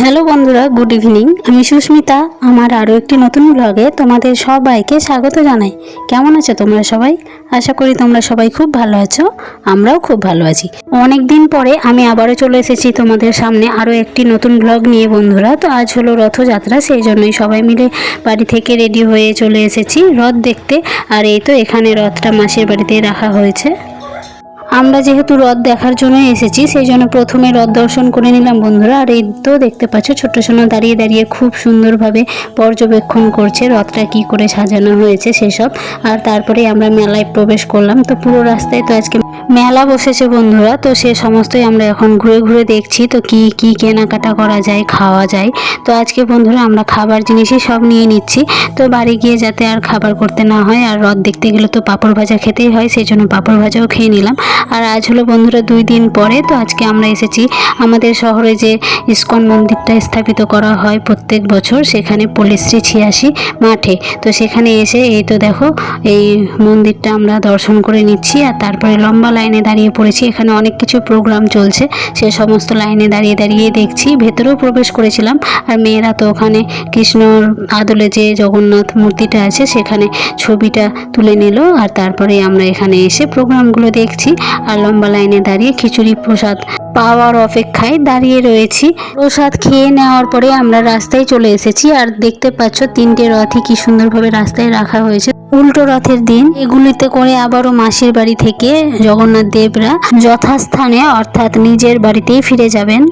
Hello বন্ধুরা, good evening. আমি সুস্মিতা, আমার আরও একটি নতুন ব্লগে তোমাদের সবাইকে স্বাগত জানাই। কেমন আছো তোমরা সবাই? আশা করি তোমরা সবাই খুব ভালো আছো, আমরাও খুব ভালো আছি। অনেক দিন পরে আমি আবারও চলে এসেছি তোমাদের সামনে আরও একটি নতুন ব্লগ নিয়ে বন্ধুরা। তো আজ হলো রথযাত্রা, সেই জন্যই সবাই মিলে বাড়ি থেকে রেডি হয়ে চলে এসেছি রথ দেখতে। আর এই তো এখানে রথটা মাসির বাড়িতে রাখা হয়েছে। আমরা যেহেতু রথ দেখার জন্য এসেছি সেই জন্য প্রথমে রথ দর্শন করে নিলাম বন্ধুরা। আর এই তো দেখতে পাচ্ছ, ছোট্ট সোনা দাঁড়িয়ে দাঁড়িয়ে খুব সুন্দরভাবে পর্যবেক্ষণ করছে রথটা কি করে সাজানো হয়েছে সেসব। আর তারপরে আমরা মেলায় প্রবেশ করলাম। তো পুরো রাস্তায় তো আজকে মেলা বসেছে বন্ধুরা, তো সে সমস্তই আমরা এখন ঘুরে ঘুরে দেখছি, তো কি কি কেনাকাটা করা যায়, খাওয়া যায়। তো আজকে বন্ধুরা আমরা খাবার জিনিসই সব নিয়ে নিচ্ছি, তো বাড়ি গিয়ে যাতে আর খাবার করতে না হয়, আর রথ দেখতে গেলে তো পাঁপড় ভাজা খেতেই হয়, সেই জন্য পাঁপড় ভাজাও খেয়ে নিলাম। আর আজ হলো বন্ধুরা দুই দিন পরে, তো আজকে আমরা এসেছি আমাদের শহরে যে ইস্কন মন্দিরটা স্থাপিত করা হয় প্রত্যেক বছর, সেখানে পল্লীশ্রী ছিয়াশি মাঠে। তো সেখানে এসে এই তো দেখো, এই মন্দিরটা আমরা দর্শন করে নিচ্ছি, আর তারপরে লম্বা লাইনে দাঁড়িয়ে পড়েছি। এখানে অনেক কিছু প্রোগ্রাম চলছে। সে সমস্ত লাইনে দাঁড়িয়ে দাঁড়িয়ে দেখছি। ভেতরেও প্রবেশ করেছিলাম। আর মেয়েরা তো ওখানে কৃষ্ণর আদলে যে জগন্নাথ মূর্তিটা আছে, সেখানে ছবিটা তুলে নিল। আর তারপরে আমরা এখানে এসে প্রোগ্রামগুলো দেখছি। আর লম্বা লাইনে দাঁড়িয়ে খিচুড়ি প্রসাদ পাওয়ার অপেক্ষায় দাঁড়িয়ে রয়েছি। প্রসাদ খেয়ে নেওয়ার পরে আমরা রাস্তায় চলে এসেছি। আর দেখতে পাচ্ছ, তিনটে রথই কি সুন্দরভাবে রাস্তায় রাখা হয়েছে। উল্টো রথের দিন। এগুলিতে করে আবারও মাসির বাড়ি থেকে জগন্নাথ দেবরা যথাস্থানে, অর্থাৎ নিজের বাড়িতেই ফিরে যাবেন।